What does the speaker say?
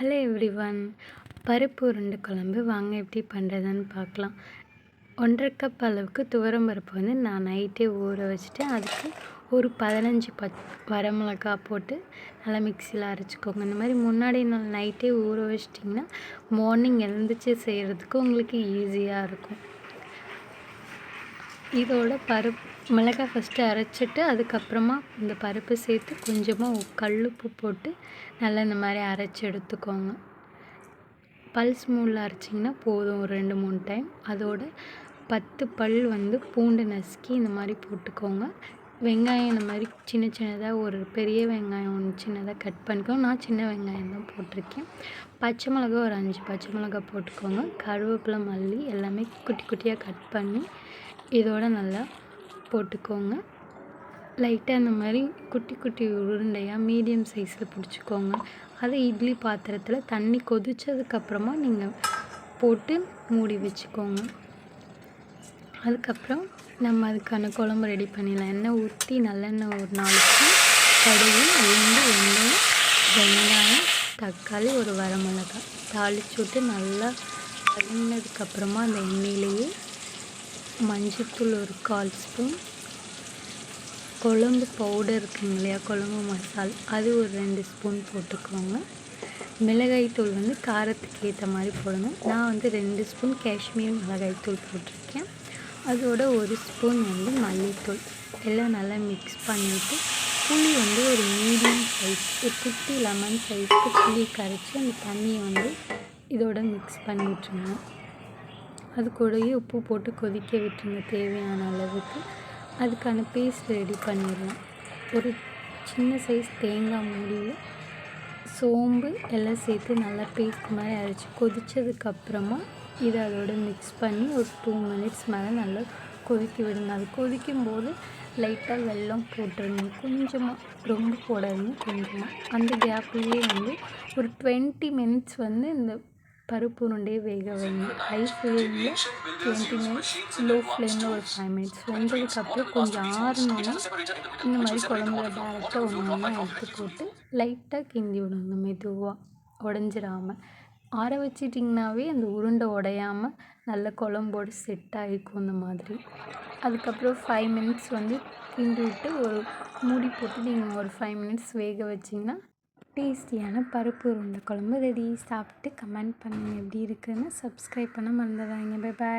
Hello everyone பருப்பு உருண்டை குழம்பு. வாங்க எப்படி பண்ணுறதுன்னு பார்க்கலாம். ஒன்றரை கப் அளவுக்கு துவரம் பருப்பு வந்து நான் நைட்டே ஊற வச்சுட்டு அதுக்கு ஒரு பதினஞ்சு பச் வரமிளகா போட்டு நல்லா மிக்சியில் அரைச்சிக்கோங்க. இந்த மாதிரி முன்னாடி நாள் நைட்டே ஊற வச்சிட்டிங்கன்னா மார்னிங் எழுந்திரிச்சி செய்கிறதுக்கு உங்களுக்கு ஈஸியாக இருக்கும். இதோட பருப்பு மிளகாய் ஃபஸ்ட்டு அரைச்சிட்டு அதுக்கப்புறமா இந்த பருப்பு சேர்த்து கொஞ்சமாக கல்லுப்பு போட்டு நல்லா இந்த மாதிரி அரைச்சி எடுத்துக்கோங்க. பல்ஸ் மூடில் அரைச்சிங்கன்னா போதும் ஒரு ரெண்டு மூணு டைம் அதோட பத்து பல் வந்து பூண்டு நசுக்கி இந்த மாதிரி போட்டுக்கோங்க. வெங்காயம் இந்த மாதிரி சின்ன சின்னதாக ஒரு பெரிய வெங்காயம் ஒன்று சின்னதாக கட் பண்ணிக்கோங்க நான் சின்ன வெங்காயம் தான் போட்டிருக்கேன். பச்சை மிளகா ஒரு அஞ்சு பச்சை மிளகா போட்டுக்கோங்க. கருவேப்பிலை மல்லி எல்லாமே குட்டி குட்டியாக கட் பண்ணி இதோட நல்லா போட்டுக்கோங்க. லைட்டாக இந்த மாதிரி குட்டி குட்டி உருண்டையாக மீடியம் சைஸில் பிடிச்சிக்கோங்க. அதை இட்லி பாத்திரத்தில் தண்ணி கொதித்ததுக்கப்புறமா நீங்கள் போட்டு மூடி வச்சுக்கோங்க. அதுக்கப்புறம் நம்ம அதுக்கான குழம்பு ரெடி பண்ணிடலாம். எண்ணெய் ஊற்றி நல்லெண்ணெய் ஒரு நாளைக்கு கடுகு உளுந்து எண்ணெய் வெங்காயம் தக்காளி ஒரு வரமிளகாய். தாளிச்சு விட்டு நல்லா வதங்கினதுக்கப்புறமா அந்த எண்ணெயிலேயே மஞ்சத்தூள் ஒரு கால் ஸ்பூன் குழம்பு பவுடர் இருக்குங்க இல்லையா குழம்பு மசால் அது ஒரு ரெண்டு ஸ்பூன் போட்டுக்கோங்க. மிளகாய்த்தூள் வந்து காரத்துக்கு ஏற்ற மாதிரி போடணும். நான் வந்து ரெண்டு ஸ்பூன் காஷ்மீர் மிளகாய்த்தூள் போட்டிருக்கேன். அதோட ஒரு ஸ்பூன் வந்து மல்லித்தூள். எல்லாம் நல்லா மிக்ஸ் பண்ணிவிட்டு புளி வந்து ஒரு மீடியம் சைஸ் குட்டி லெமன் சைஸ்க்கு புளி கரைச்சி அந்த தண்ணியை வந்து இதோட மிக்ஸ் பண்ணி விட்டுருங்க. அது கூடயே உப்பு போட்டு கொதிக்க விட்டுருங்க தேவையான அளவுக்கு. அதுக்கான பேஸ்ட் ரெடி பண்ணிடலாம். ஒரு சின்ன சைஸ் தேங்காய் மூடியில் சோம்பு எல்லாம் சேர்த்து நல்லா பேஸ்ட் மாதிரி அரைச்சி கொதித்ததுக்கப்புறமா இதை அதோட மிக்ஸ் பண்ணி ஒரு டூ மினிட்ஸ் மேலே நல்லா கொதிக்க விடுங்க. அது கொதிக்கும் போது லைட்டாக வெல்லம் போட்டுருங்க. கொஞ்சமாக ரொம்ப போடாதீங்க கொஞ்சமாக அந்த கேப்லேயே வந்து ஒரு டுவெண்ட்டி மினிட்ஸ் வந்து இந்த பருப்பு உருண்டையை வேக வைங்க. ஹை ஃப்ளேமில் டுவெண்ட்டி மினிட்ஸ் லோ ஃப்ளேமில் ஒரு ஃபைவ் மினிட்ஸ் வெந்ததுக்கப்புறம் கொஞ்சம் ஆறுனோன்னா இந்த மாதிரி குழம்புல டேரெக்டாக ஒன்று ஒன்றா எடுத்து போட்டு லைட்டாக கிண்டி விடுங்க மெதுவாக உடஞ்சிடாமல் ஆற வச்சிட்டிங்கனாவே அந்த உருண்டை உடையாமல் நல்ல குழம்போடு செட் ஆகிக்கும் இந்த மாதிரி. அதுக்கப்புறம் ஃபைவ் மினிட்ஸ் வந்து கிண்டி விட்டு ஒரு மூடி போட்டு நீங்கள் ஒரு ஃபைவ் மினிட்ஸ் வேக வச்சிங்கன்னா டேஸ்டியான பருப்பு உருண்டை குழம்பு ரெடி சாப்பிட்டு கமெண்ட் பண்ணுங்கள் எப்படி இருக்குதுன்னு சப்ஸ்கிரைப் பண்ண மறந்துடாதீங்க. Bye bye